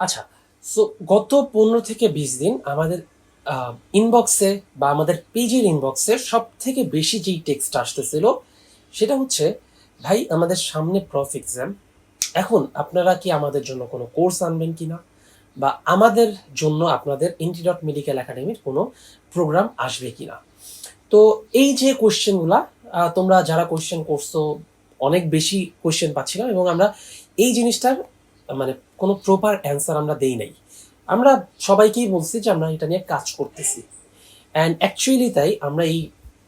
আচ্ছা সো গত পনেরো থেকে বিশ দিন আমাদের ইনবক্সে বা আমাদের পেজের ইনবক্সে সব থেকে বেশি যেই টেক্সট আসতেছিল সেটা হচ্ছে ভাই আমাদের সামনে প্রফ এক্সাম এখন আপনারা কি আমাদের জন্য কোনো কোর্স আনবেন কি না বা আমাদের জন্য আপনাদের ইন্টিডট মেডিকেল একাডেমির কোনো প্রোগ্রাম আসবে কিনা? তো এই যে কোশ্চেনগুলা আহ, তোমরা যারা কোয়েশ্চেন করছ অনেক বেশি কোয়েশ্চেন পাচ্ছিলাম এবং আমরা এই জিনিসটার মানে কোনো প্রপার অ্যান্সার আমরা দেই নাই। আমরা সবাইকেই বলছি যে আমরা এটা নিয়ে কাজ করতেছি। অ্যান্ড অ্যাকচুয়ালি তাই আমরা এই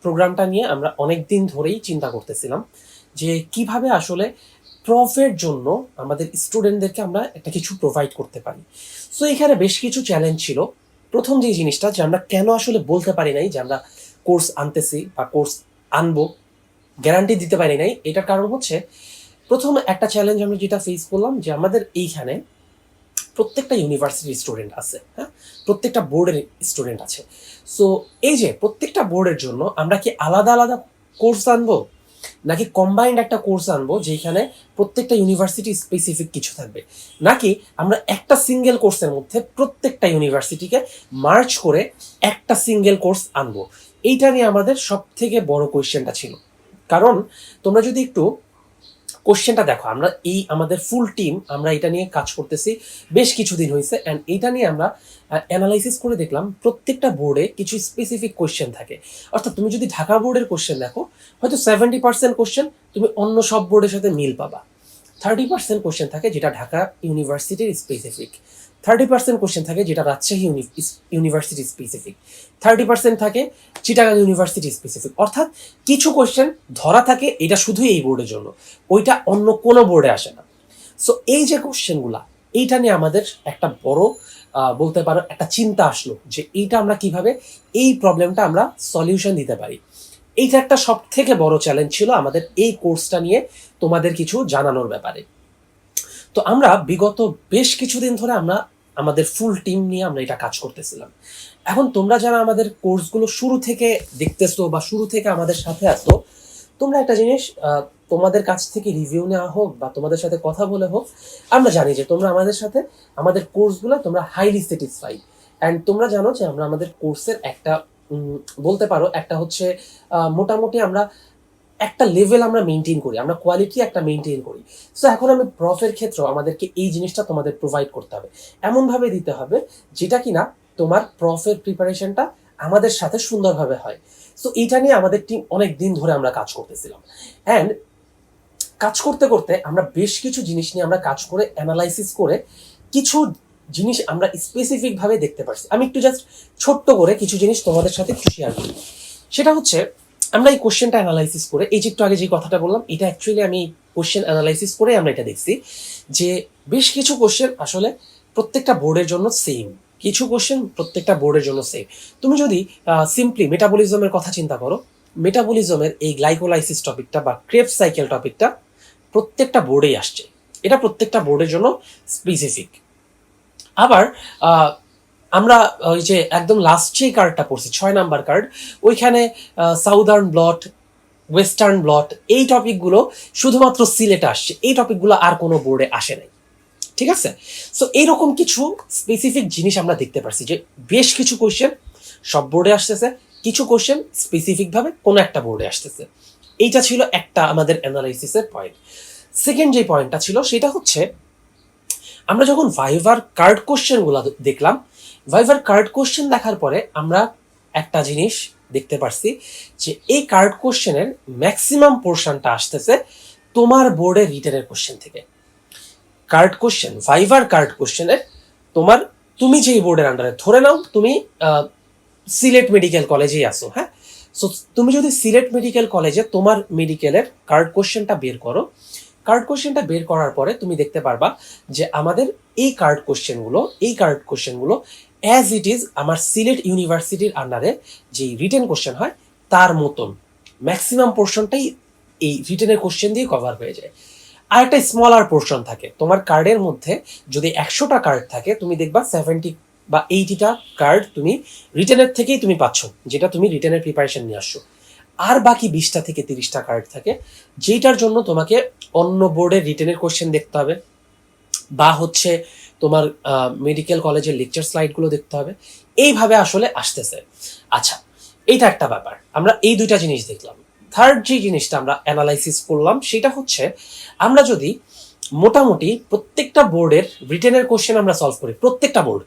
প্রোগ্রামটা নিয়ে আমরা অনেক দিন ধরেই চিন্তা করতেছিলাম যে কীভাবে আসলে প্রফের জন্য আমাদের স্টুডেন্টদেরকে আমরা একটা কিছু প্রোভাইড করতে পারি। সো এখানে বেশ কিছু চ্যালেঞ্জ ছিল। প্রথম যে জিনিসটা যে আমরা কেন আসলে বলতে পারি নাই যে আমরা কোর্স আনতেছি বা কোর্স আনব গ্যারান্টি দিতে পারি নাই, এটার কারণ হচ্ছে প্রথম একটা চ্যালেঞ্জ আমরা যেটা ফেস করলাম যে আমাদের এইখানে প্রত্যেকটা ইউনিভার্সিটির স্টুডেন্ট আছে হ্যাঁ? প্রত্যেকটা বোর্ডের স্টুডেন্ট আছে। সো এই যে প্রত্যেকটা বোর্ডের জন্য আমরা কি আলাদা আলাদা কোর্স আনব? নাকি কম্বাইন্ড একটা কোর্স আনব যেখানে প্রত্যেকটা ইউনিভার্সিটি স্পেসিফিক কিছু থাকবে? নাকি আমরা একটা সিঙ্গেল কোর্সের মধ্যে প্রত্যেকটা ইউনিভার্সিটিকে মার্চ করে একটা সিঙ্গেল কোর্স আনব? এইটা নিয়ে আমাদের সব থেকে বড় কোয়েশ্চেনটা ছিল। কারণ তোমরা যদি একটু কোশ্চেনটা দেখো, আমরা এই আমাদের ফুল টিম আমরা এটা নিয়ে কাজ করতেছি, বেশ কিছুদিন হয়েছে অ্যান্ড এটা নিয়ে আমরা অ্যানালাইসিস করে দেখলাম, প্রত্যেকটা বোর্ডে কিছু স্পেসিফিক কোশ্চেন থাকে। অর্থাৎ তুমি যদি ঢাকা বোর্ডের কোশ্চেন দেখো, হয়তো সেভেন্টি পার্সেন্ট কোশ্চেন তুমি অন্য সব বোর্ডের সাথে মিল পাবা। থার্টি পার্সেন্ট কোশ্চেন থাকে যেটা ঢাকা ইউনিভার্সিটির স্পেসিফিক থার্টি পার্সেন্ট কোশ্চেন থাকে যেটা Rajshahi university specific thirty percent থাকে চিটাগাং ইউনিভার্সিটি স্পেসিফিক অর্থাৎ কিছু কোশ্চেন ধরা থাকে এটা শুধু এই বোর্ডের জন্য। ওইটা অন্য কোনো বোর্ডে আসে না। সো এই যে কোশ্চেনগুলা এইটা নিয়ে আমাদের একটা বড় বলতে পারো একটা চিন্তা আসলো যে এইটা আমরা কীভাবে এই প্রবলেমটা আমরা সলিউশন দিতে পারি। এইটা একটা সব থেকে বড় চ্যালেঞ্জ ছিল আমাদের এই কোর্সটা নিয়ে তোমাদের কিছু জানানোর ব্যাপারে। তো আমরা বিগত বেশ কিছুদিন ধরে আমরা আমাদের ফুল টিম নিয়ে আমরা এটা কাজ করতেছিলাম। এখন তোমরা যারা আমাদের কোর্সগুলো শুরু থেকে দেখতেছো বা শুরু থেকে আমাদের সাথে আসো তোমরা একটা জিনিস তোমাদের কাছ থেকে রিভিউ নেওয়া হোক বা তোমাদের সাথে কথা বলে হোক, আমরা জানি যে তোমরা আমাদের সাথে, আমাদের কোর্সগুলো তোমরা হাইলি স্যাটিসফাইড অ্যান্ড তোমরা জানো যে আমরা আমাদের কোর্সের একটা বলতে পারো একটা হচ্ছে মোটামুটি আমরা একটা লেভেল আমরা মেনটেন করি, আমরা কোয়ালিটি একটা মেনটেন করি। সো এখন আমি প্রফের ক্ষেত্রেও আমাদেরকে এই জিনিসটা তোমাদের প্রোভাইড করতে হবে। এমনভাবে দিতে হবে যেটা কিনা তোমার প্রফের প্রিপারেশনটা আমাদের সাথে সুন্দরভাবে হয়। সো এইটা নিয়ে আমাদের টিম অনেক দিন ধরে আমরা কাজ করতেছিলাম। অ্যান্ড কাজ করতে করতে আমরা বেশ কিছু জিনিস নিয়ে আমরা কাজ করে অ্যানালাইসিস করে কিছু জিনিস আমরা স্পেসিফিক ভাবে দেখতে পারছি। আমি একটু জাস্ট ছোট্ট করে কিছু জিনিস তোমাদের সাথে একটু শেয়ার করি। সেটা হচ্ছে আমরা এই কোশ্চেনটা অ্যানালাইসিস করে, এই যে একটু আগে যে কথাটা বললাম, এটা অ্যাকচুয়ালি আমি কোশ্চেন অ্যানালাইসিস করে আমরা এটা দেখছি যে বেশ কিছু কোশ্চেন আসলে প্রত্যেকটা বোর্ডের জন্য সেম কিছু কোশ্চেন প্রত্যেকটা বোর্ডের জন্য সেম তুমি যদি সিম্পলি মেটাবলিজমের কথা চিন্তা করো মেটাবলিজমের এই গ্লাইকোলাইসিস টপিকটা বা ক্রেপ সাইকেল টপিকটা প্রত্যেকটা বোর্ডেই আসছে। এটা প্রত্যেকটা বোর্ডের জন্য স্পেসিফিক আবার আমরা ওই যে একদম লাস্ট যে কার্ডটা পড়ছি, ছয় নাম্বার কার্ড ওইখানে সাউদার্ন ব্লট ওয়েস্টার্ন ব্লট এই টপিকগুলো শুধুমাত্র সিলেটে আসছে। এই টপিকগুলো আর কোনো বোর্ডে আসে নাই। ঠিক আছে? সো এইরকম কিছু স্পেসিফিক জিনিস আমরা দেখতে পারছি যে বেশ কিছু কোশ্চেন সব বোর্ডে আসতেছে, কিছু কোশ্চেন স্পেসিফিকভাবে কোনো একটা বোর্ডে আসতেছে। এইটা ছিল একটা আমাদের অ্যানালাইসিসের পয়েন্ট সেকেন্ড যে পয়েন্টটা ছিল, সেটা হচ্ছে, আমরা যখন ভাইভার কার্ড কোশ্চেনগুলো দেখলাম ভাইভার কার্ড কোশ্চেন দেখার পরে আমরা একটা জিনিস দেখতে পারছি যে এই কার্ড কোশ্চেনের ম্যাক্সিমাম পোর্শনটা আসতেছে তোমার বোর্ডে রিটেনের কোশ্চেন থেকে। কার্ড কোশ্চেন ভাইভার কার্ড কোশ্চেনের তোমার, তুমি যেই বোর্ডের আন্ডারে ধরে নাও, তুমি সিলেট মেডিকেল কলেজেই আসো হ্যাঁ? সো তুমি যদি সিলেট মেডিকেল কলেজে তোমার মেডিকেলের কার্ড কোশ্চেনটা বের করো কার্ড কোশ্চেনটা বের করার পরে তুমি দেখতে পারবা যে আমাদের এই কার্ড কোশ্চেনগুলো এই কার্ড কোশ্চেনগুলো অ্যাজ ইট ইজ আমার সিলেট ইউনিভার্সিটির আন্ডারে যে রিটেন কোশ্চেন হয়, তার মতন ম্যাক্সিমাম পোর্শনটাই এই রিটেনের কোশ্চেন দিয়ে কভার হয়ে যায়। আর একটা স্মলার পোর্শন থাকে, তোমার কার্ডের মধ্যে যদি একশোটা কার্ড থাকে, তুমি দেখবা সেভেন্টি বা এইটিটা কার্ড তুমি রিটেনের থেকেই তুমি পাচ্ছ, যেটা তুমি রিটেনের প্রিপারেশন নিয়ে আসছো। আর বাকি বিশটা থেকে তিরিশটা কার্ড থাকে যেটার জন্য তোমাকে অন্য বোর্ডের রিটেনের কোশ্চেন দেখতে হবে, বা হচ্ছে তোমার মেডিকেল কলেজের লেকচার স্লাইডগুলো দেখতে হবে। এইভাবে আসলে আসতেছে। আচ্ছা এইটা একটা ব্যাপার। আমরা এই দুইটা জিনিস দেখলাম। থার্ড যে জিনিসটা আমরা অ্যানালাইসিস করলাম, সেটা হচ্ছে আমরা যদি মোটামুটি প্রত্যেকটা বোর্ডের রিটেনের কোশ্চেন আমরা সলভ করি, প্রত্যেকটা বোর্ড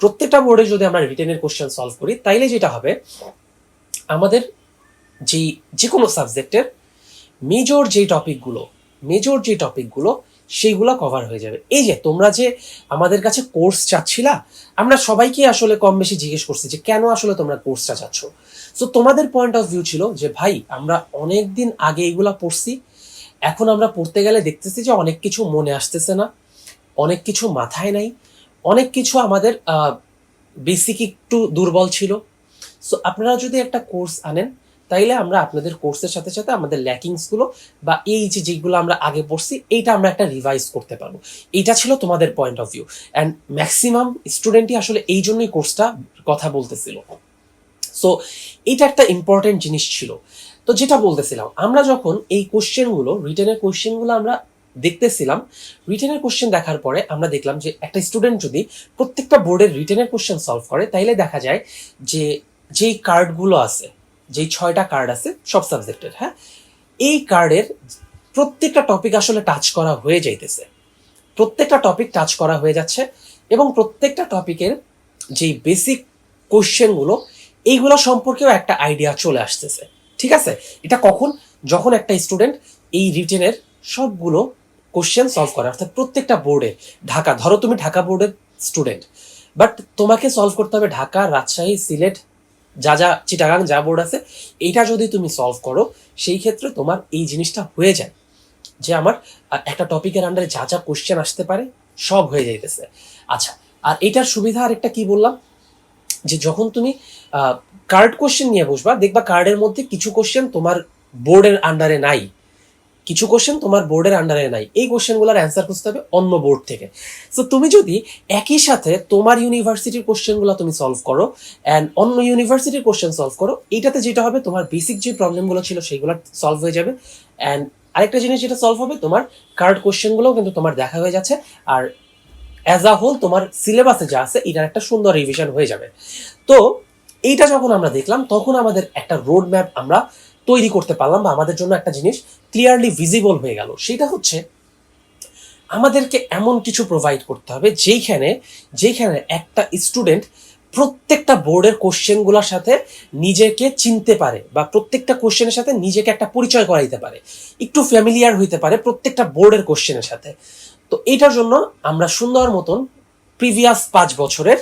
প্রত্যেকটা বোর্ডে যদি আমরা রিটেনের কোশ্চেন সলভ করি, তাইলে যেটা হবে, আমাদের যেই যে কোনো সাবজেক্টের মেজর যে টপিকগুলো মেজর যে টপিকগুলো সেইগুলো কভার হয়ে যাবে। এই যে, তোমরা যে আমাদের কাছে কোর্স চাচ্ছিলা, আমরা সবাইকে আসলে কম বেশি জিজ্ঞেস করছি যে, কেন আসলে তোমরা কোর্সটা চাচ্ছ? সো তোমাদের পয়েন্ট অফ ভিউ ছিল যে, ভাই, আমরা অনেক দিন আগে এগুলা পড়ছি। এখন আমরা পড়তে গেলে দেখতেছি যে, অনেক কিছু মনে আসতেছে না, অনেক কিছু মাথায় নাই, অনেক কিছু আমাদের বেসিক একটু দুর্বল ছিল। সো আপনারা যদি একটা কোর্স আনেন তাইলে আমরা আপনাদের কোর্সের সাথে সাথে আমাদের ল্যাকিংসগুলো বা এই যে যেগুলো আমরা আগে পড়ছি, এইটা আমরা একটা রিভাইজ করতে পারব। এটা ছিল তোমাদের point of view and maximum স্টুডেন্টই আসলে এই জন্যই কোর্সটা কথা বলতেছিল। সো এটা একটা ইম্পর্টেন্ট জিনিস ছিল। তো যেটা বলতেছিলাম, আমরা যখন এই কোশ্চেনগুলো রিটেনের কোশ্চেনগুলো আমরা দেখতেছিলাম রিটেনের কোশ্চেন দেখার পরে আমরা দেখলাম যে একটা স্টুডেন্ট যদি প্রত্যেকটা বোর্ডের রিটেনের কোশ্চেন সলভ করে, তাইলে দেখা যায় যে, যেই কার্ডগুলো আছে যেই ছয়টা কার্ড আছে, সব সাবজেক্টের হ্যাঁ? এই কার্ডের প্রত্যেকটা টপিক আসলে টাচ করা হয়ে যাইতেছে। প্রত্যেকটা টপিক টাচ করা হয়ে যাচ্ছে এবং প্রত্যেকটা টপিকের যেই বেসিক কোশ্চেনগুলো এইগুলো সম্পর্কেও একটা আইডিয়া চলে আসতেছে। ঠিক আছে? এটা কখন? যখন একটা স্টুডেন্ট এই রিটেনের সবগুলো কোশ্চেন সলভ করে, অর্থাৎ প্রত্যেকটা বোর্ডে ঢাকা, ধরো তুমি ঢাকা বোর্ডের স্টুডেন্ট বাট তোমাকে সলভ করতে হবে ঢাকা, রাজশাহী, সিলেট যা যা চিটাগাং যা বোর্ড আছে, এইটা যদি তুমি সলভ করো, সেই ক্ষেত্রে তোমার এই জিনিসটা হয়ে যায়। যে আমার একটা টপিকের আন্ডারে যা যা কোশ্চেন আসতে পারে, সব হয়ে যাইতেছে। আচ্ছা আর এটার সুবিধা আরেকটা কি বললাম? যে যখন তুমি কার্ড কোশ্চেন নিয়ে বসবা, দেখবা কার্ডের মধ্যে কিছু কোশ্চেন তোমার বোর্ডের আন্ডারে নাই। কিছু কোশ্চেন তোমার বোর্ডের আন্ডারে নাই। এই কোশ্চেনগুলোর অ্যান্সার খুঁজতে হবে অন্য বোর্ড থেকে। সো তুমি যদি একই সাথে তোমার ইউনিভার্সিটির কোশ্চেনগুলো তুমি সলভ করো অ্যান্ড অন্য ইউনিভার্সিটির কোশ্চেন সলভ করো, এইটাতে যেটা হবে, তোমার বেসিক যে প্রবলেমগুলো ছিল সেগুলো সলভ হয়ে যাবে। অ্যান্ড আরেকটা জিনিস যেটা সলভ হবে, তোমার কার্ড কোশ্চেনগুলোও কিন্তু তোমার দেখা হয়ে যাচ্ছে। আর অ্যাজ আ হোল তোমার সিলেবাসে যা আছে, এটার একটা সুন্দর রিভিশন হয়ে যাবে। তো, এইটা যখন আমরা দেখলাম, তখন আমাদের একটা রোড ম্যাপ আমরা তৈরি করতে পারলাম, বা আমাদের জন্য একটা জিনিস ক্লিয়ারলি ভিজিবল হয়ে গেল। সেটা হচ্ছে, আমাদেরকে এমন কিছু প্রোভাইড করতে হবে যেইখানে যেইখানে একটা স্টুডেন্ট প্রত্যেকটা বোর্ডের কোশ্চেনগুলোর সাথে নিজেকে চিনতে পারে বা প্রত্যেকটা কোশ্চেনের সাথে নিজেকে একটা পরিচয় করাইতে পারে। একটু ফ্যামিলিয়ার হইতে পারে প্রত্যেকটা বোর্ডের কোশ্চেনের সাথে। তো এটার জন্য আমরা সুন্দর মতন প্রিভিয়াস পাঁচ বছরের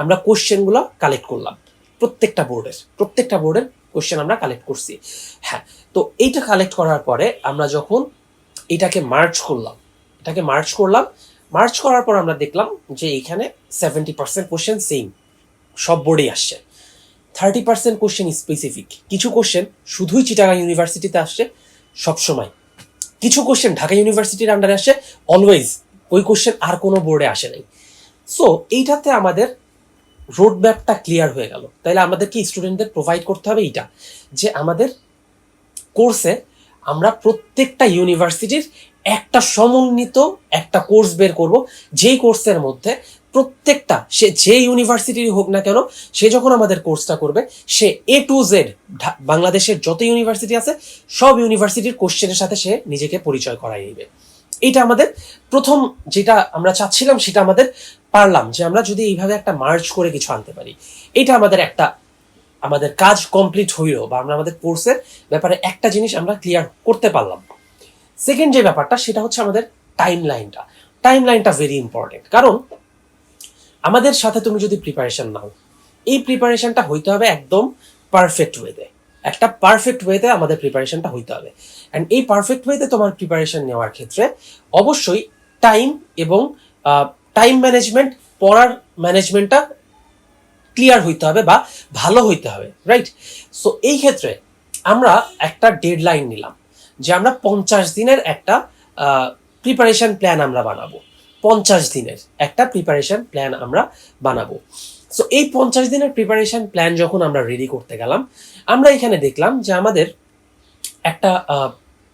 আমরা কোশ্চেনগুলো কালেক্ট করলাম প্রত্যেকটা বোর্ডের প্রত্যেকটা বোর্ডের কোশ্চেন আমরা কালেক্ট করছি। হ্যাঁ তো এইটা কালেক্ট করার পরে আমরা যখন এটাকে মার্চ করলাম, এটাকে মার্চ করলাম মার্চ করার পর আমরা দেখলাম যে এখানে সেভেন্টি পার্সেন্ট কোশ্চেন সেম সব বোর্ডেই আসছে। থার্টি পার্সেন্ট কোশ্চেন স্পেসিফিক কিছু কোশ্চেন শুধুই চিটাগাং ইউনিভার্সিটিতে আসছে সবসময়। কিছু কোশ্চেন ঢাকা ইউনিভার্সিটির আন্ডারে আসে অলওয়েজ ওই কোশ্চেন আর কোনো বোর্ডে আসে নাই। সো এইটাতে আমাদের রোড ম্যাপটা ক্লিয়ার হয়ে গেল। তাইলে আমাদেরকে স্টুডেন্টদের প্রোভাইড করতে হবে এইটা, যে আমাদের কোর্সে আমরা প্রত্যেকটা ইউনিভার্সিটির একটা সমন্বিত একটা কোর্স বের করব, যেই কোর্সের মধ্যে প্রত্যেকটা, সে যে ইউনিভার্সিটির হোক না কেন, সে যখন আমাদের কোর্সটা করবে, সে এ টু জেড বাংলাদেশের যত ইউনিভার্সিটি আছে, সব ইউনিভার্সিটির কোশ্চেনের সাথে সে নিজেকে পরিচয় করাই নেবে। এটা আমাদের প্রথম যেটা আমরা চাচ্ছিলাম, সেটা আমাদের পারলাম যে আমরা যদি এইভাবে একটা মার্চ করে কিছু আনতে পারি। এটা আমাদের একটা, আমাদের কাজ কমপ্লিট হইল বা আমরা আমাদের কোর্সের ব্যাপারে একটা জিনিস আমরা ক্লিয়ার করতে পারলাম। সেকেন্ড যে ব্যাপারটা, সেটা হচ্ছে আমাদের টাইম লাইনটা টাইম লাইনটা ভেরি ইম্পর্টেন্ট কারণ আমাদের সাথে তুমি যদি প্রিপারেশন নাও, এই প্রিপারেশনটা হইতে হবে একদম পারফেক্ট ওয়েতে একটা পারফেক্ট ওয়েতে আমাদের প্রিপারেশনটা হইতে হবে। অ্যান্ড এই পারফেক্ট ওয়েতে তোমার প্রিপারেশন নেওয়ার ক্ষেত্রে অবশ্যই টাইম এবং টাইম ম্যানেজমেন্ট পড়ার ম্যানেজমেন্টটা ক্লিয়ার হইতে হবে বা ভালো হইতে হবে রাইট সো এই ক্ষেত্রে আমরা একটা ডেডলাইন নিলাম যে আমরা পঞ্চাশ দিনের একটা প্রিপারেশন প্ল্যান আমরা বানাবো। পঞ্চাশ দিনের একটা প্রিপারেশন প্ল্যান আমরা বানাবো। সো এই পঞ্চাশ দিনের প্রিপারেশন প্ল্যান যখন আমরা রেডি করতে গেলাম, আমরা এখানে দেখলাম যে আমাদের একটা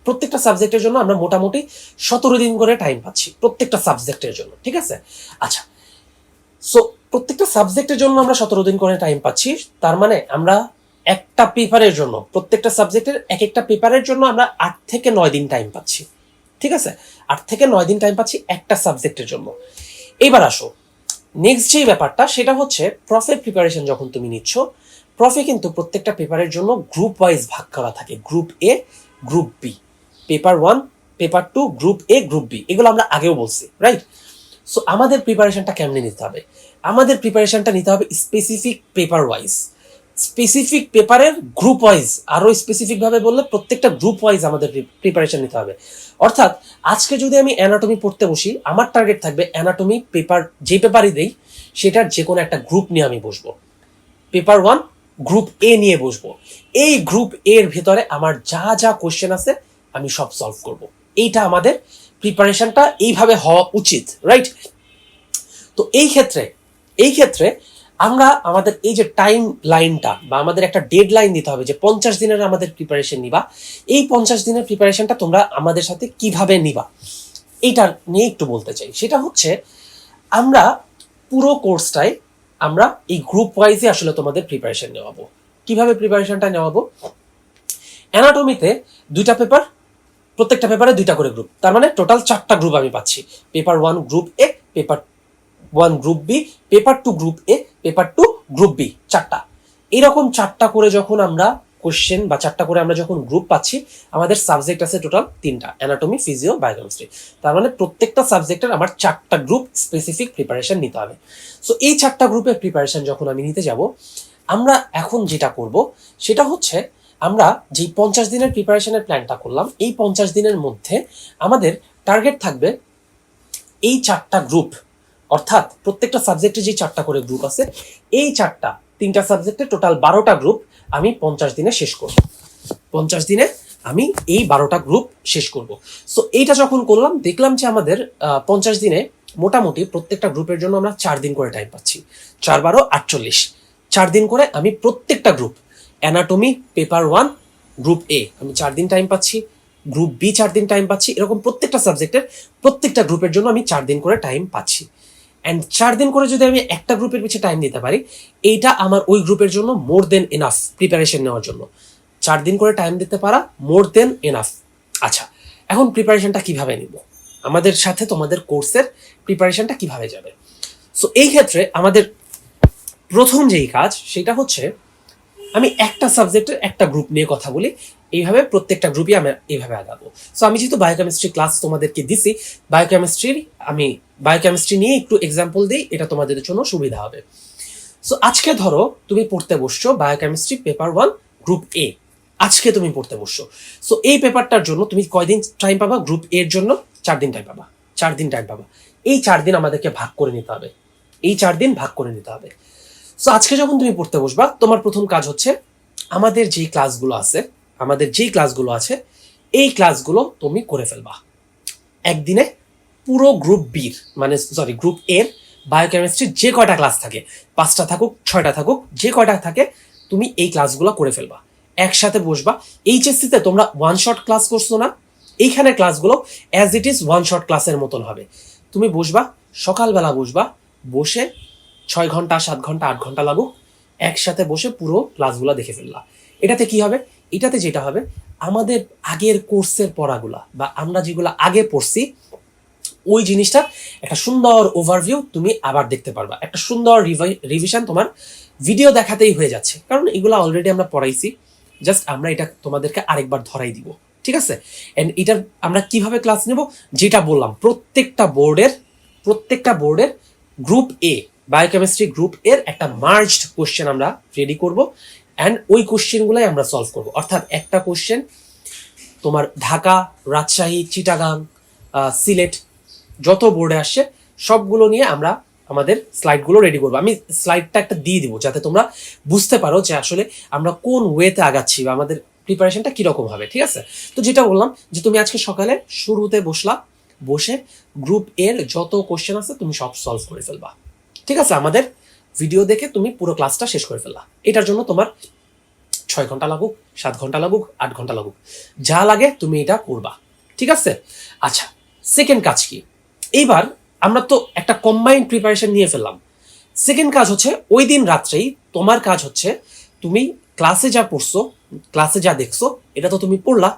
প্রত্যেকটা সাবজেক্টের জন্য আমরা মোটামুটি সতেরো দিন করে টাইম পাচ্ছি, প্রত্যেকটা সাবজেক্টের জন্য, ঠিক আছে? আচ্ছা সো প্রত্যেকটা সাবজেক্টের জন্য আমরা সতেরো দিন করে টাইম পাচ্ছি, তার মানে আমরা একটা পেপারের জন্য, প্রত্যেকটা সাবজেক্টের এক একটা পেপারের জন্য আমরা আট থেকে নয় দিন টাইম পাচ্ছি, ঠিক আছে? আট থেকে নয় দিন টাইম পাচ্ছি একটা সাবজেক্টের জন্য। এবার আসো নেক্সট যে ব্যাপারটা, সেটা হচ্ছে প্রফে প্রিপারেশন যখন তুমি নিচ্ছ প্রফে কিন্তু প্রত্যেকটা পেপারের জন্য গ্রুপ ওয়াইজ ভাগ করা থাকে group A group B paper one, paper two, group A, group B. এগুলো আমরা আগেও বলছি রাইট সো আমাদের প্রিপারেশনটা কেমনে নিতে হবে? আমাদের প্রিপারেশনটা নিতে হবে স্পেসিফিক পেপার ওয়াইজ স্পেসিফিক পেপারের গ্রুপ ওয়াইজ আরও স্পেসিফিকভাবে বললে প্রত্যেকটা গ্রুপ ওয়াইজ আমাদের প্রিপারেশন নিতে হবে। অর্থাৎ, আজকে যদি আমি অ্যানাটমি পড়তে বসি, আমার টার্গেট থাকবে অ্যানাটমি পেপার যে পেপারই দেই, সেটার যে কোনো একটা গ্রুপ নিয়ে আমি বসবো। পেপার ওয়ান গ্রুপ এ নিয়ে বসবো। এই গ্রুপ এর ভেতরে আমার যা যা কোয়েশ্চেন আছে আমি সব সলভ করব। এইটা আমাদের প্রিপারেশনটা এইভাবে হওয়া উচিত রাইট তো এই ক্ষেত্রে এই ক্ষেত্রে আমরা আমাদের এই যে টাইম লাইনটা বা আমাদের একটা ডেড লাইন দিতে হবে যে পঞ্চাশ দিনের আমাদের প্রিপারেশন নিবা, এই পঞ্চাশ দিনের প্রিপারেশনটা তোমরা আমাদের সাথে কীভাবে নিবা? এইটা নিয়ে একটু বলতে চাই। সেটা হচ্ছে, আমরা পুরো কোর্সটায় আমরা এই গ্রুপ ওয়াইজে আসলে তোমাদের প্রিপারেশন নেওয়াবো। কীভাবে প্রিপারেশনটা নেওয়াবো? অ্যানাটমিতে দুইটা পেপার প্রত্যেকটা পেপারে দুইটা করে গ্রুপ তার মানে টোটাল চারটা গ্রুপ আমি পাচ্ছি। Paper one group A paper one group B paper two group A paper two group B চারটা। এরকম চারটা করে যখন আমরা কোশ্চেন বা চারটা করে আমরা যখন গ্রুপ পাচ্ছি, আমাদের সাবজেক্ট আছে টোটাল তিনটা অ্যানাটমি ফিজিও বায়োকেমিস্ট্রি তার মানে প্রত্যেকটা সাবজেক্টের আমার চারটা গ্রুপ স্পেসিফিক প্রিপারেশন নিতে হবে। সো এই চারটা গ্রুপের প্রিপারেশন যখন আমি নিতে যাব, আমরা এখন যেটা করব, সেটা হচ্ছে আমরা যেই পঞ্চাশ দিনের প্রিপারেশনের প্ল্যানটা করলাম, এই পঞ্চাশ দিনের মধ্যে আমাদের টার্গেট থাকবে এই চারটা গ্রুপ অর্থাৎ প্রত্যেকটা সাবজেক্টে যে চারটা করে গ্রুপ আছে, এই চারটা, তিনটা সাবজেক্টে টোটাল বারোটা গ্রুপ আমি পঞ্চাশ দিনে শেষ করব। পঞ্চাশ দিনে আমি এই বারোটা গ্রুপ শেষ করব। সো এইটা যখন করলাম, দেখলাম যে আমাদের পঞ্চাশ দিনে মোটামুটি প্রত্যেকটা গ্রুপের জন্য আমরা চার দিন করে টাইম পাচ্ছি। চার বারো আটচল্লিশ। চার দিন করে আমি প্রত্যেকটা group anatomy paper one group A আমি চার দিন টাইম পাচ্ছি গ্রুপ বি চার দিন টাইম পাচ্ছি, এরকম প্রত্যেকটা সাবজেক্টের প্রত্যেকটা গ্রুপের জন্য আমি চার দিন করে টাইম পাচ্ছি। অ্যান্ড চার দিন করে যদি আমি একটা গ্রুপের পিছিয়ে টাইম দিতে পারি, এইটা আমার ওই গ্রুপের জন্য মোর দেন এনাফ প্রিপারেশন নেওয়ার জন্য। চার দিন করে টাইম দিতে পারা মোর দেন এনাফ আচ্ছা এখন প্রিপারেশনটা কীভাবে নিব? আমাদের সাথে তোমাদের কোর্সের প্রিপারেশনটা কীভাবে যাবে? সো এই ক্ষেত্রে আমাদের প্রথম যেই কাজ, সেটা হচ্ছে আমি একটা সাবজেক্টের একটা গ্রুপ নিয়ে কথা বলি, এইভাবে প্রত্যেকটা গ্রুপই আমি এইভাবে আগাবো। সো আমি যেহেতু বায়োকেমিস্ট্রি ক্লাস তোমাদেরকে দিছি বায়োকেমিস্ট্রির আমি বায়োকেমিস্ট্রি নিয়ে একটু এক্সাম্পল দিই, এটা তোমাদের জন্য সুবিধা হবে। সো আজকে ধরো তুমি পড়তে বসছো biochemistry paper one group A আজকে তুমি পড়তে বসছো। সো এই পেপারটার জন্য তুমি কয়দিন টাইম পাবা? গ্রুপ এর জন্য চার দিন টাইম পাবা। চার দিন টাইম পাবা। এই চার দিন আমাদেরকে ভাগ করে নিতে হবে। এই চার দিন ভাগ করে নিতে হবে। সো আজকে যখন তুমি পড়তে বসবা, তোমার প্রথম কাজ হচ্ছে আমাদের যেই ক্লাসগুলো আছে, আমাদের যেই ক্লাসগুলো আছে, এই ক্লাসগুলো তুমি করে ফেলবা। একদিনে পুরো গ্রুপ বির মানে সরি গ্রুপ এর বায়োকেমিস্ট্রির যে কয়টা ক্লাস থাকে, পাঁচটা থাকুক, ছয়টা থাকুক, যে কয়টা থাকে, তুমি এই ক্লাসগুলো করে ফেলবা। একসাথে বসবা। এইচএসসিতে তোমরা ওয়ান শট ক্লাস করছ না, এইখানে ক্লাসগুলো as it is one shot ক্লাসের মতন হবে। তুমি বসবা, সকালবেলা বসবা, বসে ছয় ঘণ্টা, সাত ঘণ্টা, আট ঘণ্টা লাগুক একসাথে বসে পুরো ক্লাসগুলো দেখে ফেললাম এটাতে কি হবে? এটাতে যেটা হবে, আমাদের আগের কোর্সের পড়াগুলা বা আমরা যেগুলো আগে পড়ছি, ওই জিনিসটা একটা সুন্দর ওভারভিউ তুমি আবার দেখতে পারবা। একটা সুন্দর রিভিশন তোমার ভিডিও দেখাতেই হয়ে যাচ্ছে। কারণ এগুলো অলরেডি আমরা পড়াইছি জাস্ট আমরা এটা তোমাদেরকে আরেকবার ধরাই দিব। ঠিক আছে? অ্যান্ড এটার আমরা কীভাবে ক্লাস নেব? যেটা বললাম, প্রত্যেকটা বোর্ডের প্রত্যেকটা বোর্ডের গ্রুপ এ বায়োকেমিস্ট্রি গ্রুপ এর একটা মার্জড কোশ্চেন আমরা রেডি করব অ্যান্ড ওই কোশ্চেনগুলোই আমরা সলভ করব। অর্থাৎ একটা কোশ্চেন তোমার ঢাকা, রাজশাহী, চিটাগাং সিলেট, যত বোর্ডে আসছে, সবগুলো নিয়ে আমরা আমাদের স্লাইডগুলো রেডি করব। আমি স্লাইডটা একটা দিয়ে দিব, যাতে তোমরা বুঝতে পারো যে আসলে আমরা কোন ওয়েতে আগাচ্ছি বা আমাদের প্রিপারেশনটা কীরকম হবে, ঠিক আছে? তো যেটা বললাম যে তুমি আজকে সকালে শুরুতে বসলা, বসে গ্রুপ এর যত কোশ্চেন আছে তুমি সব সলভ করে ফেলবা। ঠিক আছে, আমাদের ভিডিও দেখে তুমি পুরো ক্লাসটা শেষ করে ফেললা। এটার জন্য তোমার ছয় ঘণ্টা লাগুক, সাত ঘণ্টা লাগুক, আট ঘণ্টা লাগুক। যা লাগে তুমি এটা করবা। ঠিক আছে? আচ্ছা সেকেন্ড কাজ কি? এইবার আমরা তো একটা কম্বাইন্ড প্রিপারেশন নিয়ে ফেললাম। সেকেন্ড কাজ হচ্ছে ওই দিন রাত্রেই তোমার কাজ হচ্ছে তুমি ক্লাসে যা পড়ছো ক্লাসে যা দেখছ, এটা তো তুমি পড়লা।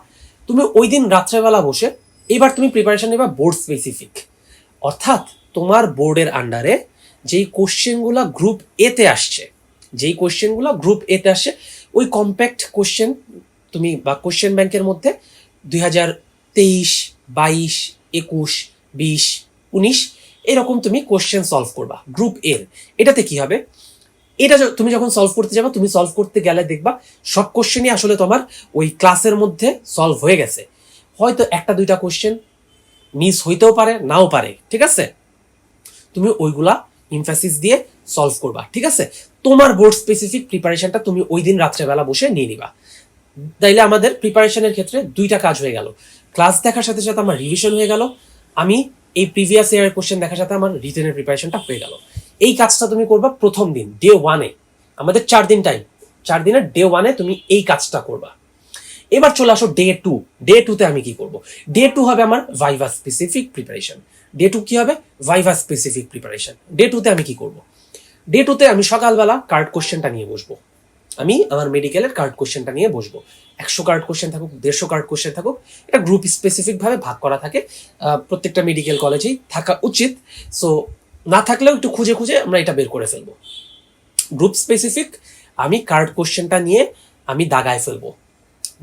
তুমি ওই দিন রাত্রেবেলা বসে এবার তুমি প্রিপারেশন নেবা বোর্ড স্পেসিফিক অর্থাৎ তোমার বোর্ডের আন্ডারে যেই কোশ্চেনগুলো গ্রুপ এতে আসছে, যেই কোশ্চেনগুলো গ্রুপ এতে আসছে ওই কম্প্যাক্ট কোশ্চেন তুমি বা কোশ্চেন ব্যাংকের মধ্যে দুই হাজার তেইশ, বাইশ, একুশ, বিশ, উনিশ এরকম তুমি কোশ্চেন সলভ করবা গ্রুপ এর এটাতে কি হবে? এটা তুমি যখন সলভ করতে যাবে, তুমি সলভ করতে গেলে দেখবা সব কোশ্চেনই আসলে তোমার ওই ক্লাসের মধ্যে সলভ হয়ে গেছে। হয়তো একটা, দুইটা কোশ্চেন মিস হইতেও পারে, নাও পারে, ঠিক আছে? তুমি ওইগুলা ইনফাসিস দিয়ে সলভ করবা, ঠিক আছে? তোমার বোর্ড স্পেসিফিক প্রিপারেশনটা তুমি ওই দিন রাত্রেবেলা বসে নিয়ে নিবা। তাইলে আমাদের প্রিপারেশনের ক্ষেত্রে দুইটা কাজ হয়ে গেল। ক্লাস দেখার সাথে সাথে আমার রিভিশন হয়ে গেল। আমি এই প্রিভিয়াস ইয়ারের কোশ্চেন দেখার সাথে আমার রিটেনের প্রিপারেশনটা হয়ে গেল। এই কাজটা তুমি করবা প্রথম দিন ডে ওয়ানে আমাদের চার দিন টাইম চার দিনের ডে ওয়ানে তুমি এই কাজটা করবা। এবার চলে আসো ডে টু ডে টুতে আমি কি করব? ডে টু হবে আমার viva specific preparation day two কি হবে? ভাইভা স্পেসিফিক প্রিপারেশন ডে টুতে আমি কি করব? ডে টুতে আমি সকালবেলা কার্ড কোশ্চেনটা নিয়ে বসবো। আমি আমার মেডিকেলের কার্ড কোশ্চেনটা নিয়ে বসবো। একশো কার্ড কোশ্চেন থাকুক, দেড়শো কার্ড কোশ্চেন থাকুক, এটা গ্রুপ স্পেসিফিক ভাবে ভাগ করা থাকে। প্রত্যেকটা মেডিকেল কলেজেই থাকা উচিত। সো না থাকলেও একটু খুঁজে খুঁজে আমরা এটা বের করে ফেলব। গ্রুপ স্পেসিফিক আমি কার্ড কোশ্চেনটা নিয়ে আমি দাগায় ফেলব।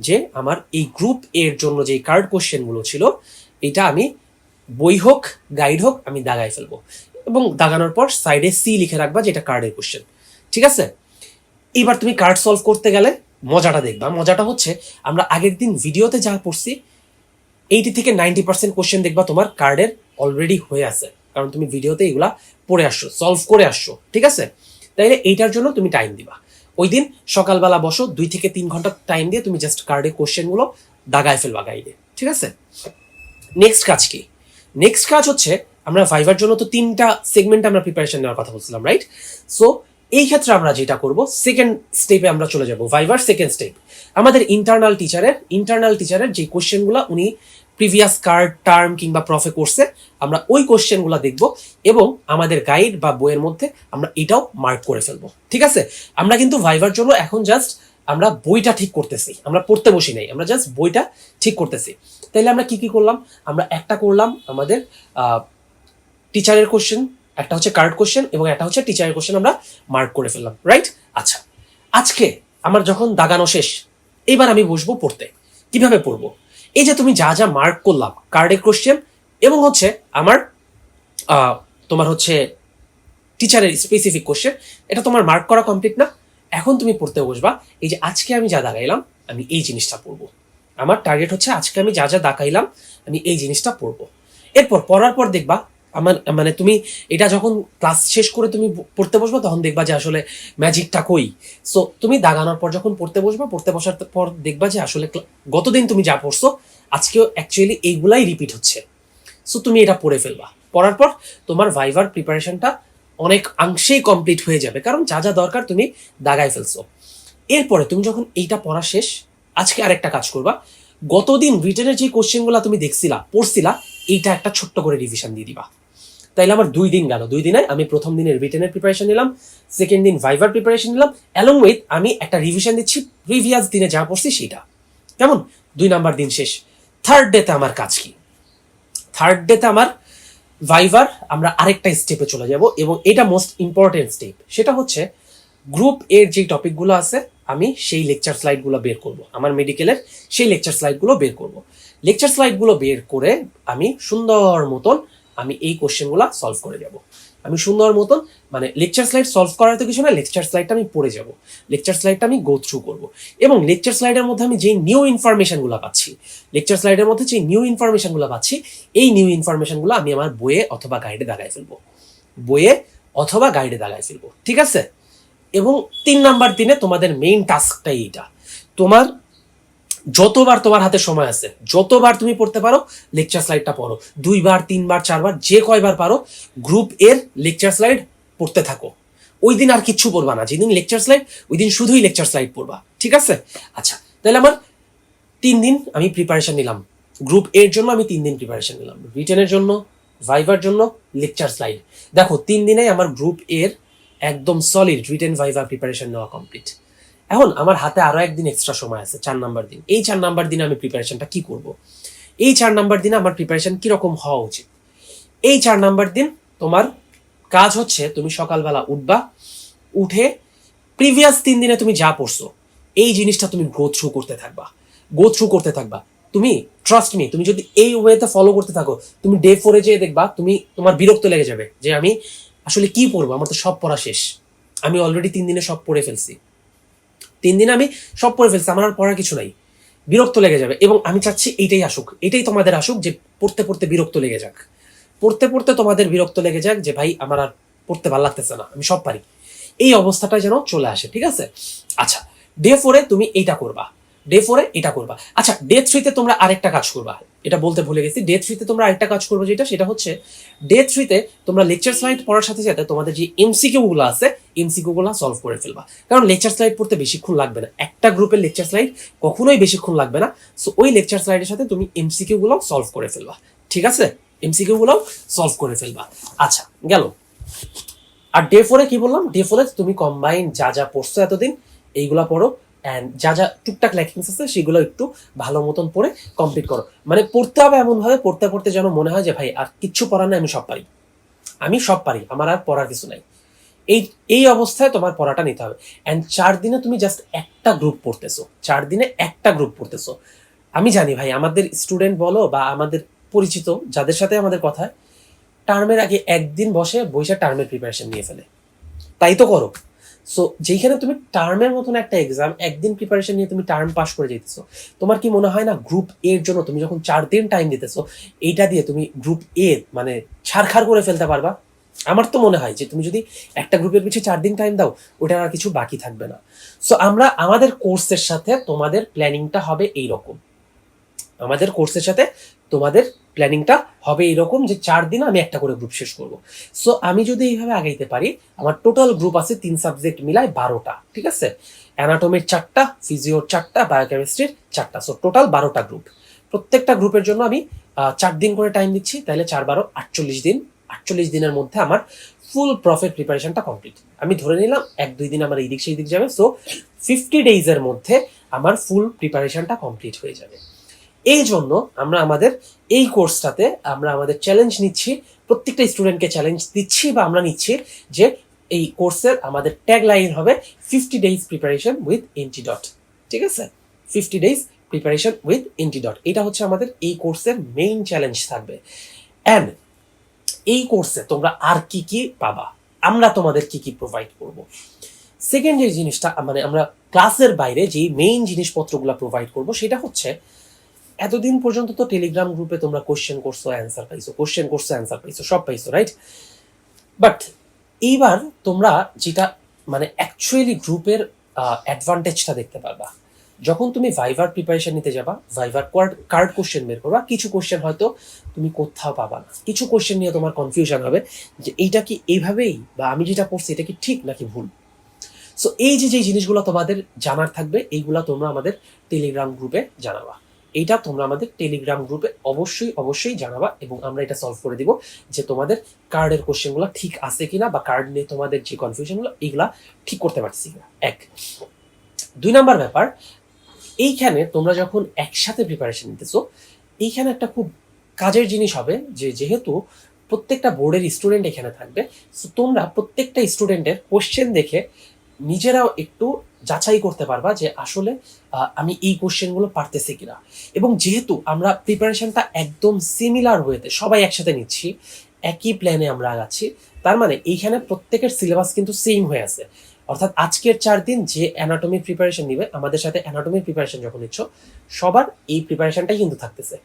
যে আমার এই গ্রুপ এর জন্য যে কার্ড কোশ্চেনগুলো ছিল, এটা আমি বই হোক গাইড হোক, আমি দাগায় ফেলব। এবং দাগানোর পর সাইডে সি লিখে রাখবা, যেটা কার্ডের কোশ্চেন ঠিক আছে? এবার তুমি কার্ড সলভ করতে গেলে মজাটা দেখবা। মজাটা হচ্ছে, আমরা আগের দিন ভিডিওতে যা পড়ছি এইটি থেকে নাইনটি পার্সেন্ট কোশ্চেন দেখবা তোমার কার্ডের অলরেডি হয়ে আছে। কারণ তুমি ভিডিওতে এগুলা পড়ে আসছো সলভ করে আসছো। ঠিক আছে? তাইলে এইটার জন্য তুমি টাইম দিবা। ওই দিন সকালবেলা বসো, দুই থেকে তিন ঘণ্টা টাইম দিয়ে তুমি জাস্ট কার্ডের কোশ্চেনগুলো দাগায় ফেলবা গাইডে ঠিক আছে? নেক্সট কাজ কি? নেক্সট কাজ হচ্ছে, আমরা ভাইভার জন্য তো তিনটা সেগমেন্ট আমরা প্রিপারেশন নেওয়ার কথা বলছিলাম রাইট সো এই ক্ষেত্রে আমরা যেটা করব সেকেন্ড স্টেপে আমরা চলে যাব ভাইভার সেকেন্ড স্টেপ আমাদের ইন্টারনাল টিচারের ইন্টারনাল টিচারের যে কোশ্চেনগুলো উনি প্রিভিয়াস কার্ড টার্ম কিংবা প্রফে কোর্সে আমরা ওই কোশ্চেনগুলো দেখব এবং আমাদের গাইড বা বইয়ের মধ্যে আমরা এটাও মার্ক করে ফেলব, ঠিক আছে? আমরা কিন্তু ভাইভার জন্য এখন জাস্ট আমরা বইটা ঠিক করতেছি, আমরা পড়তে বসি নাই, আমরা জাস্ট বইটা ঠিক করতেছি। তাইলে আমরা কি কি করলাম? আমরা একটা করলাম আমাদের টিচারের কোশ্চেন একটা হচ্ছে কার্ড কোশ্চেন এবং একটা হচ্ছে টিচারের কোশ্চেন আমরা মার্ক করে ফেললাম রাইট আচ্ছা আজকে আমার যখন দাগানো শেষ, এবার আমি বসবো পড়তে। কীভাবে পড়ব? এই যে তুমি যা যা মার্ক করলাম কার্ডের কোশ্চেন এবং হচ্ছে আমার তোমার হচ্ছে টিচারের স্পেসিফিক কোশ্চেন এটা তোমার মার্ক করা কমপ্লিট না। এখন তুমি পড়তে বসবা, এই যে আজকে আমি যা দাগাইলাম, আমি এই জিনিসটা পড়ব। আমার টার্গেট হচ্ছে আজকে আমি যা যা দাগাইলাম আমি এই জিনিসটা পড়ব। এরপর পড়ার পর দেখবা, আমার মানে তুমি এটা যখন ক্লাস শেষ করে তুমি পড়তে বসবা, তখন দেখবা যে আসলে ম্যাজিকটা কই। সো তুমি দাগানোর পর যখন পড়তে বসবা, পড়তে বসার পর দেখবা যে আসলে গতদিন তুমি যা পড়ছো, আজকেও অ্যাকচুয়ালি এইগুলাই রিপিট হচ্ছে। সো তুমি এটা পড়ে ফেলবা। পড়ার পর তোমার ভাইভার প্রিপারেশনটা অনেক অংশেই কমপ্লিট হয়ে যাবে, কারণ যা যা দরকার তুমি দাগায় ফেলছো। এরপরে তুমি যখন এইটা পড়া শেষ আজকে আরেকটা কাজ করবা। গতদিন রিটেনের যে কোশ্চেনগুলো তুমি দেখছিলা, পড়ছিলা, এইটা একটা ছোট্ট করে রিভিশন দিয়ে দিবা। তাইলে আমার দুই দিন গেল। দুই দিনে আমি প্রথম দিনের রিটেনের প্রিপারেশন নিলাম সেকেন্ড দিন ভাইভার প্রিপারেশন নিলাম অ্যালং উইথ আমি একটা রিভিশন দিচ্ছি প্রিভিয়াস দিনে যা পড়ছি সেটা কেমন? দুই নাম্বার দিন শেষ। থার্ড ডেতে আমার কাজ কি? থার্ড ডেতে আমার ভাইভার আমরা আরেকটা স্টেপে চলে যাব, এবং এটা মোস্ট ইম্পর্টেন্ট স্টেপ সেটা হচ্ছে গ্রুপ এর যে টপিকগুলো আছে, আমি সেই লেকচার স্লাইডগুলো বের করব। আমার মেডিকেলের সেই লেকচার স্লাইডগুলো বের করব। লেকচার স্লাইডগুলো বের করে আমি সুন্দর মতন আমি এই কোশ্চেনগুলো সলভ করে যাব। আমি সুন্দর মতন মানে লেকচার স্লাইড সলভ করার তো কিছু না লেকচার স্লাইডটা আমি পড়ে যাব। লেকচার স্লাইডটা আমি গো থ্রু করব। এবং লেকচার স্লাইডের মধ্যে আমি যে নিউ ইনফরমেশনগুলো পাচ্ছি লেকচার স্লাইডের মধ্যে যে নিউ ইনফরমেশনগুলো পাচ্ছি, এই নিউ ইনফরমেশনগুলো আমি আমার বইয়ে অথবা গাইডে দাগায় ফেলব। বইয়ে অথবা গাইডে দাগায় ফেলব। ঠিক আছে? এবং তিন নাম্বার দিনে তোমাদের মেইন টাস্কটাই এইটা। তোমার যতবার তোমার হাতে সময় আছে, যতবার তুমি পড়তে পারো লেকচার স্লাইডটা পড়ো। দুইবার, তিনবার, চারবার, যে কয়বার পারো গ্রুপ এর লেকচার স্লাইড পড়তে থাকো। ওই দিন আর কিচ্ছু পড়বা না। যেদিন লেকচার স্লাইড ওই দিন শুধুই লেকচার স্লাইড পড়বা। ঠিক আছে? আচ্ছা তাহলে আমার তিন দিন আমি প্রিপারেশন নিলাম। গ্রুপ এর জন্য আমি তিন দিন প্রিপারেশন নিলাম। রিটেনের জন্য ভাইভার জন্য লেকচার স্লাইড দেখো, তিন দিনে আমার গ্রুপ এর একদম সলিড রিটেন ভাইভার প্রিপারেশন নেওয়া কমপ্লিট এখন আমার হাতে আরও একদিন এক্সট্রা সময় আছে, চার নাম্বার দিন। এই চার নাম্বার দিনে আমি প্রিপারেশনটা কি করব? এই চার নাম্বার দিনে আমার প্রিপারেশন কীরকম হওয়া উচিত? এই চার নাম্বার দিন তোমার কাজ হচ্ছে তুমি সকালবেলা উঠবা, উঠে প্রিভিয়াস তিন দিনে তুমি যা পড়ছো, এই জিনিসটা তুমি গো থ্রু করতে থাকবা। গো থ্রু করতে থাকবা। তুমি ট্রাস্ট মি তুমি যদি এই ওয়েতে ফলো করতে থাকো, তুমি ডে ফোরে যেয়ে দেখবা, তুমি তোমার বিরক্ত লেগে যাবে যে আমি আসলে কি পড়ব? আমার তো সব পড়া শেষ। আমি অলরেডি তিন দিনে সব পড়ে ফেলছি। তিন দিনে আমি সব পড়ে ফেলছি, আমার আর পড়ার কিছু নাই। বিরক্ত লেগে যাবে এবং আমি চাচ্ছি এইটাই আসুক, এটাই তোমাদের আসুক যে পড়তে পড়তে বিরক্ত লেগে যাক। পড়তে পড়তে তোমাদের বিরক্ত লেগে যাক যে, ভাই, আমার আর পড়তে ভালো লাগতেছে না, আমি সব পারি। এই অবস্থাটা যেন চলে আসে, ঠিক আছে? আচ্ছা ডে ফোরে তুমি এইটা করবা। ডে ফোরে এটা করবা। আচ্ছা ডে থ্রিতে তোমরা আরেকটা কাজ করবা। এটা বলতে ভুলে গেছি। ডে থ্রিতে তোমরা আরেকটা কাজ করবে যেটা, সেটা হচ্ছে ডে থ্রিতে তোমরা লেকচার স্লাইড পড়ার সাথে সাথে তোমাদের যে এমসিকিউ গুলো আছে এমসিকিউ গুলো সলভ করে ফেলবা। কারণ লেকচার স্লাইড পড়তে বেশিক্ষণ লাগবে না। একটা গ্রুপের লেকচার স্লাইড কখনোই বেশিক্ষণ লাগবে না। সো ওই লেকচার স্লাইডের সাথে তুমি এমসিকিউ গুলো সলভ করে ফেলবা। ঠিক আছে? এমসিকিউ গুলো সলভ করে ফেলবা। আচ্ছা গেল। আর ডে ফোরে কি বললাম? ডে ফোরে তুমি কম্বাইন যা যা পড়ছো এতদিন, এইগুলা পড়ো। অ্যান্ড যা যা টুকটাক ল্যাকিংস আছে, সেগুলো একটু ভালো মতন পড়ে কমপ্লিট করো। মানে পড়তে হবে এমনভাবে, পড়তে পড়তে যেন মনে হয় যে, ভাই, আর কিচ্ছু পড়ার নাই, আমি সব পারি। আমি সব পারি, আমার আর পড়ার কিছু নাই। এই এই অবস্থায় তোমার পড়াটা নিতে হবে। অ্যান্ড চার দিনে তুমি জাস্ট একটা গ্রুপ পড়তেছো। চার দিনে একটা গ্রুপ পড়তেছো। আমি জানি, ভাই, আমাদের স্টুডেন্ট বলো বা আমাদের পরিচিত, যাদের সাথে আমাদের কথা টার্মের আগে একদিন বসে বৈশা টার্মের প্রিপারেশন নিয়ে ফেলে। তাই তো করো। সো যেখানে তুমি টার্মের মতন একটা এক্সাম একদিন প্রিপারেশন নিয়ে তুমি টার্ম পাস করে যেতেছো তোমার কি মনে হয় না গ্রুপ এর জন্য তুমি যখন চার দিন টাইম দিতেছো, এইটা দিয়ে তুমি গ্রুপ এ মানে ছাড়খাড় করে ফেলতে পারবা? আমার তো মনে হয় যে তুমি যদি একটা গ্রুপের পিছিয়ে চার দিন টাইম দাও ওটার আর কিছু বাকি থাকবে না। সো আমরা আমাদের কোর্সের সাথে তোমাদের প্ল্যানিংটা হবে এই রকম আমাদের কোর্সের সাথে তোমাদের প্ল্যানিংটা হবে এরকম যে চার দিন আমি একটা করে গ্রুপ শেষ করব। সো আমি যদি এইভাবে আগাইতে পারি, আমার টোটাল গ্রুপ আছে তিন সাবজেক্ট মিলায় বারোটা, ঠিক আছে? অ্যানাটমির চারটা ফিজিওর চারটা বায়োকেমিস্ট্রির চারটা সো টোটাল বারোটা গ্রুপ প্রত্যেকটা গ্রুপের জন্য আমি চার দিন করে টাইম দিচ্ছি, তাহলে চার বারো, আটচল্লিশ দিন। আটচল্লিশ দিনের মধ্যে আমার ফুল প্রফিট প্রিপারেশনটা কমপ্লিট আমি ধরে নিলাম, এক দুই দিন আমার এই দিক সেই দিক যাবে সো ফিফটি ডেইজের মধ্যে আমার ফুল প্রিপারেশনটা কমপ্লিট হয়ে যাবে। এই জন্য আমরা আমাদের এই কোর্সটাতে আমরা আমাদের চ্যালেঞ্জ নিচ্ছি, প্রত্যেকটা স্টুডেন্টকে চ্যালেঞ্জ দিচ্ছি বা আমরা নিচ্ছি যে এই কোর্সের আমাদের ট্যাগ লাইন হবে fifty days preparation with N T dot ঠিক আছে? Fifty days preparation with N T dot এটা হচ্ছে আমাদের এই কোর্সের মেইন চ্যালেঞ্জ থাকবে। অ্যান্ড এই কোর্সে তোমরা আর কি কি পাবা? আমরা তোমাদের কি কি প্রোভাইড করব? সেকেন্ড যে জিনিসটা মানে আমরা ক্লাসের বাইরে যে মেইন জিনিসপত্রগুলো প্রোভাইড করব, সেটা হচ্ছে এতদিন পর্যন্ত তো টেলিগ্রাম গ্রুপে তোমরা কোশ্চেন করছ অ্যান্সার পাইছো কোশ্চেন করছ অ্যান্সার পাইছো, সব পাইছো রাইট বাট এইবার তোমরা যেটা মানে অ্যাকচুয়ালি গ্রুপের অ্যাডভান্টেজটা দেখতে পারবা। যখন তুমি ভাইভার প্রিপারেশন নিতে যাবা ভাইভার কার্ড কোশ্চেন বের করবা, কিছু কোশ্চেন হয়তো তুমি কোথাও পাবা না। কিছু কোশ্চেন নিয়ে তোমার কনফিউশন হবে যে এইটা কি এইভাবেই বা আমি যেটা পড়ছি এটা কি ঠিক নাকি ভুল? সো এই যে যে জিনিসগুলো তোমাদের জানার থাকবে, এইগুলো তোমরা আমাদের টেলিগ্রাম গ্রুপে জানাবা। এইটা তোমরা আমাদের টেলিগ্রাম গ্রুপে অবশ্যই অবশ্যই জানাবা এবং আমরা এটা সলভ করে দিব যে তোমাদের কার্ডের কোশ্চেনগুলো ঠিক আছে কিনা বা কার্ড নিয়ে তোমাদের যে কনফিউশনগুলো এইগুলা ঠিক করতে পারছি কিনা। এক। দুই নাম্বার ব্যাপার, এইখানে তোমরা যখন একসাথে প্রিপারেশন নিতেছো, এইখানে একটা খুব কাজের জিনিস হবে যে যেহেতু প্রত্যেকটা বোর্ডের স্টুডেন্ট এখানে থাকবে তোমরা প্রত্যেকটা স্টুডেন্টের কোশ্চেন দেখে নিজেরাও একটু যাচাই করতে পারবা যে আসলে আমি এই কোশ্চেনগুলো পারতেছি কিনা। এবং যেহেতু আমরা প্রিপারেশনটা একদম সিমিলার ওয়েতে সবাই একসাথে নিচ্ছি, একই প্ল্যানে আমরা আগাচ্ছি, তার মানে এইখানে প্রত্যেকের সিলেবাস কিন্তু সেম হয়ে আছে। অর্থাৎ আজকের চার দিন যে অ্যানাটমির প্রিপারেশন নিবে, আমাদের সাথে অ্যানাটমির প্রিপারেশন যখন নিচ্ছ, সবার এই প্রিপারেশনটাই কিন্তু থাকতেছে।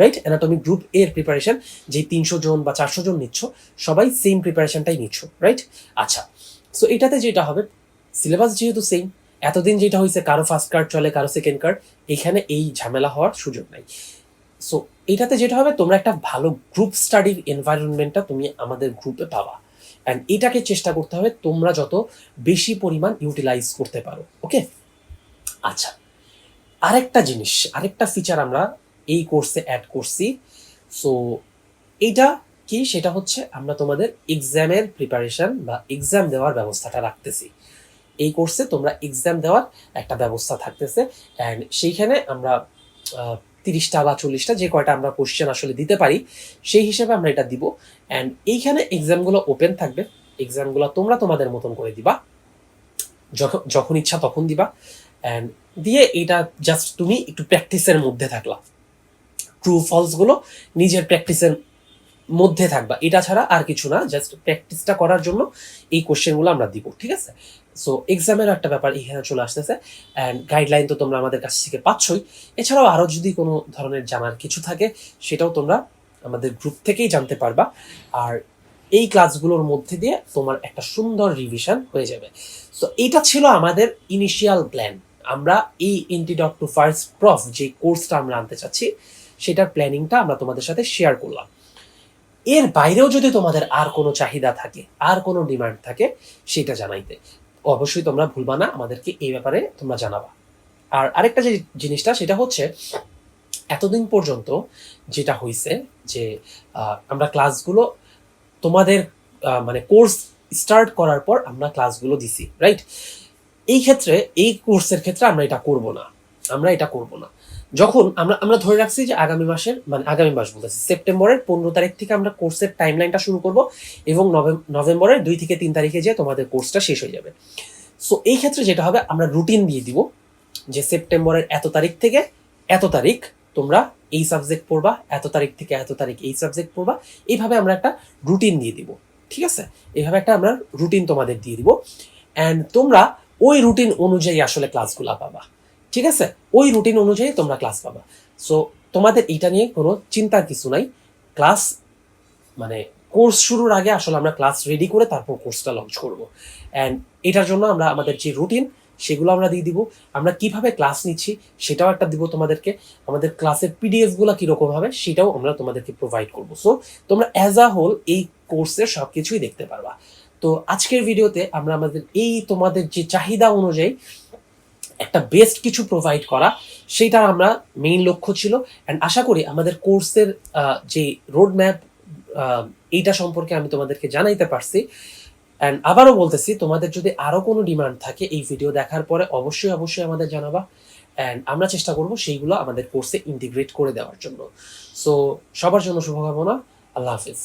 রাইট অ্যানাটমি গ্রুপ এর প্রিপারেশন যে তিনশো জন বা চারশো জন নিচ্ছ, সবাই সেম প্রিপারেশনটাই নিচ্ছ। রাইট আচ্ছা সো এটাতে যেটা হবে সিলেবাস যেহেতু সেম এতদিন যেটা হয়েছে, কারও ফার্স্ট কার্ড চলে, কারও সেকেন্ড কার্ড এখানে এই ঝামেলা হওয়ার সুযোগ নাই। সো এটাতে যেটা হবে, তোমরা একটা ভালো গ্রুপ স্টাডির এনভায়রনমেন্টটা তুমি আমাদের গ্রুপে পাবা। অ্যান্ড এটাকে চেষ্টা করতে হবে, তোমরা যত বেশি পরিমাণ ইউটিলাইজ করতে পারো ওকে আচ্ছা আরেকটা জিনিস, আরেকটা ফিচার আমরা এই কোর্সে অ্যাড করছি। সো এইটা কি? সেটা হচ্ছে আমরা তোমাদের এক্সামের প্রিপারেশন বা এক্সাম দেওয়ার ব্যবস্থাটা রাখতেছি। এই কোর্সে তোমরা এক্সাম দেওয়ার একটা ব্যবস্থা থাকতেছে। অ্যান্ড সেইখানে আমরা তিরিশটা বা চল্লিশটা যে কয়টা আমরা কোশ্চেন আসলে দিতে পারি, সেই হিসেবে আমরা এটা দিব। অ্যান্ড এইখানে এক্সামগুলো ওপেন থাকবে। এক্সামগুলো তোমরা তোমাদের মতন করে দিবা। যখন যখন ইচ্ছা তখন দিবা। অ্যান্ড দিয়ে এটা জাস্ট তুমি একটু প্র্যাকটিসের মধ্যে থাকলা। ট্রু ফলসগুলো নিজের প্র্যাকটিসের মধ্যে থাকবা। এটা ছাড়া আর কিছু না। জাস্ট প্র্যাকটিসটা করার জন্য এই কোশ্চেনগুলো আমরা দিব। ঠিক আছে? সো এক্সামের একটা ব্যাপার এখানে চলে আসতেছে অ্যান্ড গাইডলাইন তো তোমরা আমাদের কাছ থেকে পাচ্ছই। এছাড়াও আরও যদি কোনো ধরনের জানার কিছু থাকে, সেটাও তোমরা আমাদের গ্রুপ থেকেই জানতে পারবা। আর এই ক্লাসগুলোর মধ্যে দিয়ে তোমার একটা সুন্দর রিভিশন হয়ে যাবে। সো এটা ছিল আমাদের ইনিশিয়াল প্ল্যান আমরা এই ইন্টিডট টু ফার্স্ট প্রফ যে কোর্সটা আমরা আনতে চাচ্ছি, সেটার প্ল্যানিংটা আমরা তোমাদের সাথে শেয়ার করলাম। এর বাইরেও যদি তোমাদের আর কোনো চাহিদা থাকে, আর কোনো ডিমান্ড থাকে, সেটা জানাইতে। অবশ্যই তোমরা ভুলবা না, আমাদেরকে এই ব্যাপারে তোমরা জানাবা। আর আরেকটা যে জিনিসটা, সেটা হচ্ছে এতদিন পর্যন্ত যেটা হয়েছে যে আমরা ক্লাসগুলো তোমাদের মানে কোর্স স্টার্ট করার পর আমরা ক্লাসগুলো দিছি, রাইট? এই ক্ষেত্রে, এই কোর্সের ক্ষেত্রে আমরা এটা করব না। আমরা এটা করব না। যখন আমরা আমরা ধরে রাখছি যে আগামী মাসের মানে আগামী মাস বলতেছি, সেপ্টেম্বরের পনেরো তারিখ থেকে আমরা কোর্সের টাইমলাইনটা শুরু করব এবং নভেম- নভেম্বরের দুই থেকে তিন তারিখে যে তোমাদের কোর্সটা শেষ হয়ে যাবে। সো এই ক্ষেত্রে যেটা হবে, আমরা রুটিন দিয়ে দিব যে সেপ্টেম্বরের এত তারিখ থেকে এত তারিখ তোমরা এই সাবজেক্ট পড়বা, এত তারিখ থেকে এত তারিখ এই সাবজেক্ট পড়বা। এইভাবে আমরা একটা রুটিন দিয়ে দিব, ঠিক আছে? এইভাবে একটা আমরা রুটিন তোমাদের দিয়ে দিব। অ্যান্ড তোমরা ওই রুটিন অনুযায়ী আসলে ক্লাসগুলো পাবা। ঠিক আছে? ওই রুটিন অনুযায়ী তোমরা ক্লাস পাবা। সো তোমাদের এটা নিয়ে কোনো চিন্তার কিছু নাই। ক্লাস মানে কোর্স শুরুর আগে আসলে আমরা ক্লাস রেডি করে তারপর কোর্সটা লঞ্চ করব। অ্যান্ড এটার জন্য আমরা আমাদের যে রুটিন সেগুলো আমরা দিয়ে দিব। আমরা কীভাবে ক্লাস নিচ্ছি, সেটাও একটা দিব তোমাদেরকে। আমাদের ক্লাসের পিডিএফগুলো কীরকম হবে, সেটাও আমরা তোমাদেরকে প্রোভাইড করব। সো তোমরা অ্যাজ আ হোল এই কোর্সের সব কিছুই দেখতে পারবা। তো আজকের ভিডিওতে আমরা আমাদের এই তোমাদের যে চাহিদা অনুযায়ী একটা বেস্ট কিছু প্রোভাইড করা সেটা আমরা মেইন লক্ষ্য ছিল। অ্যান্ড আশা করি আমাদের কোর্সের যে রোড ম্যাপ এইটা সম্পর্কে আমি তোমাদেরকে জানাইতে পারছি। অ্যান্ড আবারও বলতেছি, তোমাদের যদি আরও কোনো ডিমান্ড থাকে এই ভিডিও দেখার পরে অবশ্যই অবশ্যই আমাদের জানাবা। অ্যান্ড আমরা চেষ্টা করব সেইগুলো আমাদের কোর্সে ইন্টিগ্রেট করে দেওয়ার জন্য। সো সবার জন্য শুভকামনা। আল্লাহ হাফিজ।